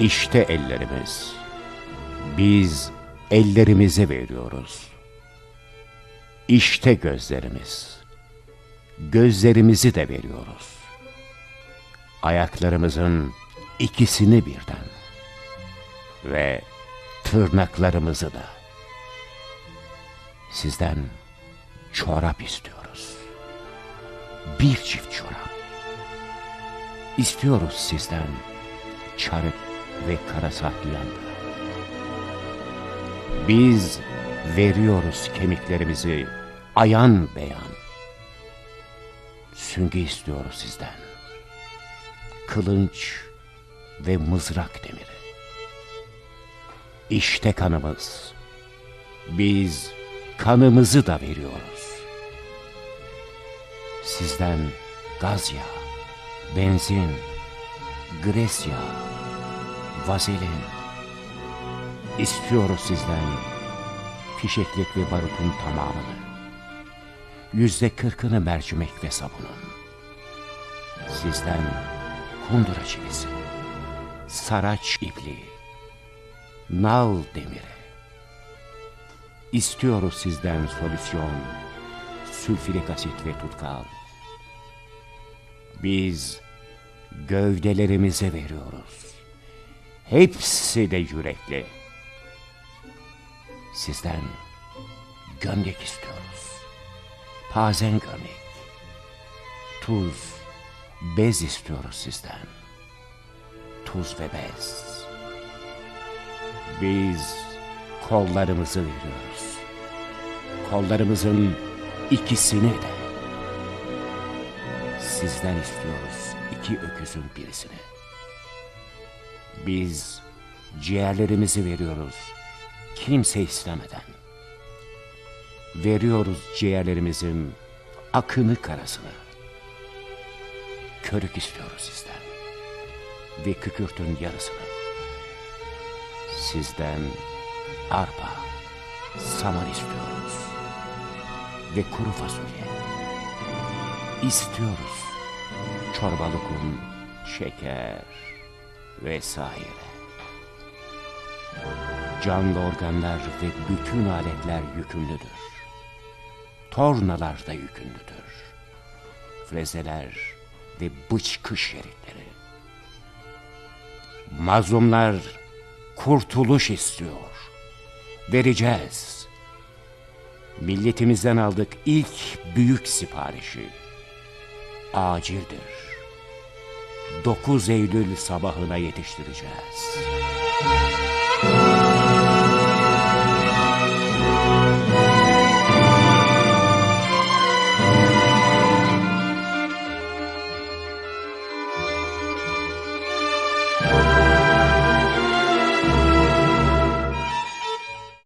İşte ellerimiz. Biz ellerimize veriyoruz. İşte gözlerimiz. Gözlerimizi de veriyoruz. Ayaklarımızın ikisini birden. Ve tırnaklarımızı da. Sizden çorap istiyoruz. Bir çift çorap. İstiyoruz sizden çarık ve kara saklayandı. Biz veriyoruz kemiklerimizi ayan beyan. Süngü istiyoruz sizden. Kılınç ve mızrak demiri. İşte kanımız. Biz kanımızı da veriyoruz. Sizden gaz yağı, benzin, gres yağı, vazelin. İstiyoruz sizden fişeklik ve barutun tamamını. Yüzde kırkını mercimek ve sabunun. Sizden kundura çivisi, saraç ipliği, nal demiri. İstiyoruz sizden solüsyon, sülfürik asit ve tutkal. Biz gövdelerimize veriyoruz. Hepsi de yürekli. Sizden gömlek istiyoruz. Pazen gömlek. Tuz, bez istiyoruz sizden. Tuz ve bez. Biz kollarımızı veriyoruz. Kollarımızın ikisini de. Sizden istiyoruz iki öküzün birisini. Biz ciğerlerimizi veriyoruz kimse istemeden. Veriyoruz ciğerlerimizin akını karasını. Körük istiyoruz sizden ve kükürtün yarısını. Sizden arpa, saman istiyoruz ve kuru fasulye. İstiyoruz çorbalık un, şeker vesaire. Canlı organlar ve bütün aletler yükümlüdür. Tornalar da yükümlüdür. Frezeler ve bıçkı şeritleri. Mazlumlar kurtuluş istiyor. Vereceğiz. Milletimizden aldık ilk büyük siparişi. Acildir. 9 Eylül sabahına yetiştireceğiz.